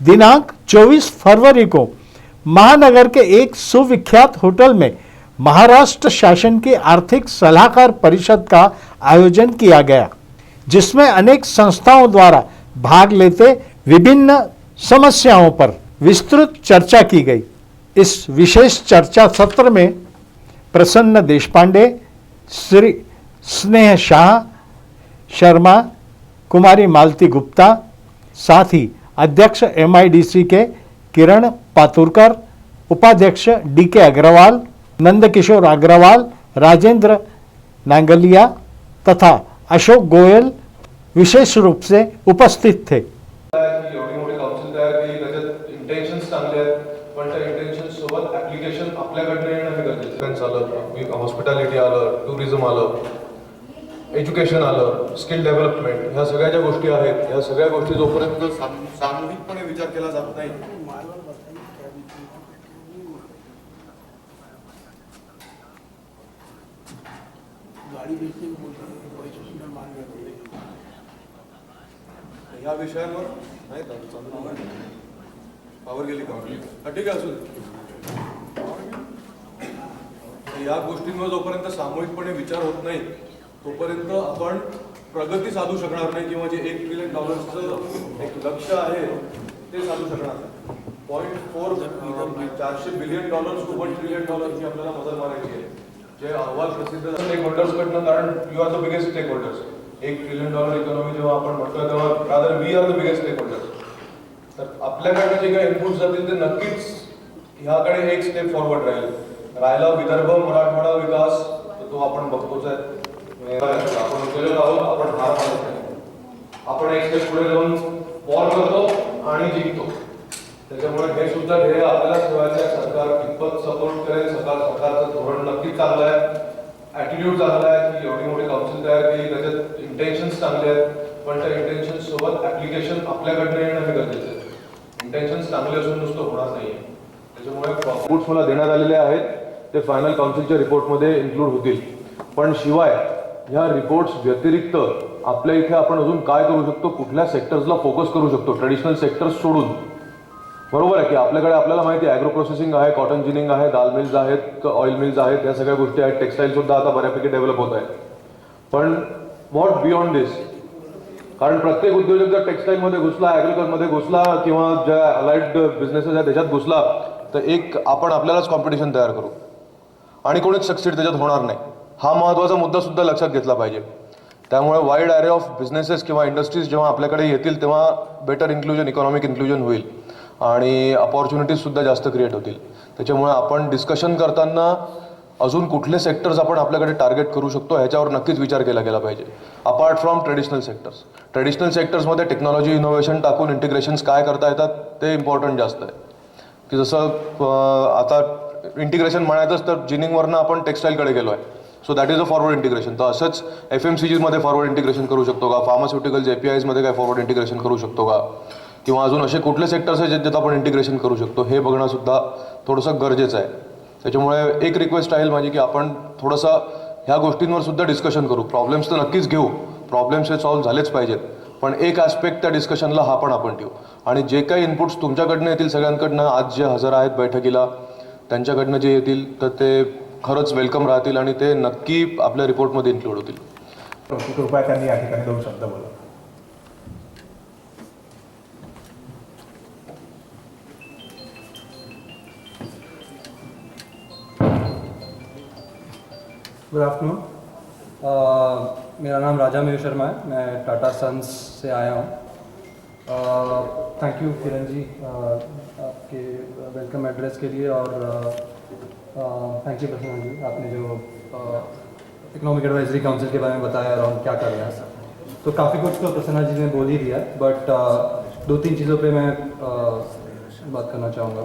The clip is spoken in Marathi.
दिनांक 24 फरवरी को महानगर के एक सुविख्यात होटल में महाराष्ट्र शासन की आर्थिक सलाहकार परिषद का आयोजन किया गया, जिसमें अनेक संस्थाओं द्वारा भाग लेते विभिन्न समस्याओं पर विस्तृत चर्चा की गई। इस विशेष चर्चा सत्र में प्रसन्न देशपांडे, श्री स्नेह शाह शर्मा, कुमारी मालती गुप्ता, साथ ही अध्यक्ष एम आई डी सी के किरण पातुरकर उपाध्यक्ष डी के अग्रवाल नंदकिशोर अग्रवाल राजेंद्र नांगलिया तथा अशोक गोयल विशेष रूप से उपस्थित थे। हॉस्पिटॅलिटी आलं टुरिझम आलं एज्युकेशन आलं स्किल डेव्हलपमेंट ह्या सगळ्या ज्या गोष्टी आहेत ह्या सगळ्या गोष्टी जोपर्यंत साम- सामूहिकपणे विचार केला जात नाही. ह्या विषयांवर नाही पावर गेली का? ठीक आहे असू. या गोष्टींवर जोपर्यंत सामूहिकपणे विचार होत नाही तोपर्यंत आपण प्रगती साधू शकणार नाही किंवा जे एक ट्रिलियन डॉलर्सचं एक लक्ष आहे ते साधू शकणार नाही. पॉईंट फोर चारशे billion dollars two one trillion डॉलर्सची आपल्याला मदत मारायची आहे. जे अहवाल प्रसिद्ध स्टेक होल्डर्सकडनं कारण you are the biggest stakeholders एक ट्रिलियन डॉलर इकॉनॉमी जेव्हा आपण म्हणतोय तेव्हा rather we are the biggest stakeholders तर आपल्याकडनं जे काही इनपुट जातील ते नक्कीच ह्याकडे एक स्टेप फॉरवर्ड राहील. राहिला विदर्भ मराठवाडा विकास तर तो आपण बघतोच आहे. आपण उतरलेलो आहोत आपण हार मानत नाही आपण एक स्टेप पुढे जाऊन वॉर करतो आणि जिंकतो. त्याच्यामुळे हे सुद्धा ध्येय आपल्याला ठेवायचं आहे. सरकार कितपत सपोर्ट करेल सरकार सरकारचं धोरण नक्कीच चांगलं आहे. ऍटिट्यूड चांगला आहे. की एवढी मोठी काउन्सिल तयार केली. त्याच्यात इंटेन्शन्स चांगले आहेत. पण त्या इंटेन्शन सोबत ऍप्लिकेशन आपल्याकडनं येणं हे गरजेचं आहे. इंटेन्शन चांगले असून नुसतं होणार नाही त्याच्यामुळे रिपोर्ट्स मला देण्यात आलेले आहेत. ते फायनल काउन्सिलच्या रिपोर्टमध्ये इन्क्लूड होतील. पण शिवाय ह्या रिपोर्ट्स व्यतिरिक्त आपल्या इथे आपण अजून काय करू शकतो? कुठल्या सेक्टर्सला फोकस करू शकतो? ट्रेडिशनल सेक्टर्स सोडून. बरोबर आहे की आपल्याकडे आपल्याला माहिती आहे ॲग्रो प्रोसेसिंग आहे कॉटन जिनिंग आहे दाल मिल्स आहेत ऑइल मिल्स आहेत या सगळ्या गोष्टी आहेत. टेक्स्टाईल सुद्धा आता बऱ्यापैकी डेव्हलप होत आहे पण व्हॉट बियॉन्ड दिस कारण प्रत्येक उद्योजक जर टेक्स्टाईलमध्ये घुसला ॲग्रिकल्चरमध्ये घुसला किंवा ज्या अलाइड बिझनेसेस आहेत त्याच्यात घुसला तर एक आपण आपल्यालाच कॉम्पिटिशन तयार करू. आणि कोणीच सक्सीड त्याच्यात होणार नाही. हा महत्त्वाचा मुद्दा सुद्धा लक्षात घेतला पाहिजे. त्यामुळे वाईड ॲरे ऑफ बिझनेसेस किंवा इंडस्ट्रीज जेव्हा आपल्याकडे येतील तेव्हा बेटर इन्क्लुजन इकॉनॉमिक इन्क्लुजन होईल. आणि अपॉर्च्युनिटीजसुद्धा जास्त क्रिएट होतील. त्याच्यामुळे आपण डिस्कशन करताना अजून कुठले सेक्टर्स आपण आपल्याकडे टार्गेट करू शकतो ह्याच्यावर नक्कीच विचार केला गेला पाहिजे. Apart from traditional sectors traditional सेक्टर्समध्ये technology innovation टाकून इंटिग्रेशन्स काय करता येतात ते इम्पॉर्टंट जास्त आहे. की जसं आता इंटिग्रेशन म्हणायचंच तर जिनिंगवरनं आपण टेक्स्टाईलकडे गेलो आहे so that is a forward integration तर असंच एफ एम सी जीमध्ये फॉरवर्ड इंटिग्रेशन करू शकतो का? फार्मास्युटिकल्स जे पी आयजमध्ये काय फॉरवर्ड इंटिग्रेशन करू शकतो का? किंवा अजून असे कुठले सेक्टर्स आहेत ज्याच्यात आपण इंटिग्रेशन करू शकतो? हे बघणंसुद्धा थोडंसं गरजेचं आहे. त्याच्यामुळे एक रिक्वेस्ट राहील माझी की आपण थोडंसं ह्या गोष्टींवर सुद्धा डिस्कशन करू. प्रॉब्लेम्स तर नक्कीच घेऊ. प्रॉब्लेम्स हे सॉल्व्ह झालेच पाहिजेत. पण एक ॲस्पेक्ट त्या डिस्कशनला हा पण आपण ठेवू. आणि जे काही इनपुट्स तुमच्याकडनं येतील सगळ्यांकडनं आज जे हजर आहेत बैठकीला त्यांच्याकडनं जे येतील तर ते खरंच वेलकम राहतील आणि ते नक्की आपल्या रिपोर्टमध्ये इन्क्लूड होतील. कृपया त्यांनी या ठिकाणी दोन शब्द बोला. गुड आफ्टरनून Uh, मेरा नाम राजा मेहर शर्मा है. मैं टाटा सन्स से आया हूँ. Thank you Kiran ji uh, आपके वेलकम एड्रेस के लिए और थैंक यू प्रसन्न जी आपने जो इकोनॉमिक एडवाइजरी काउंसिल के बारे में बताया और हम क्या कर रहे हैं तो काफ़ी कुछ तो प्रसन्ना जी ने बोल ही दिया बट दो तीन चीज़ों पे मैं uh, बात करना चाहूँगा।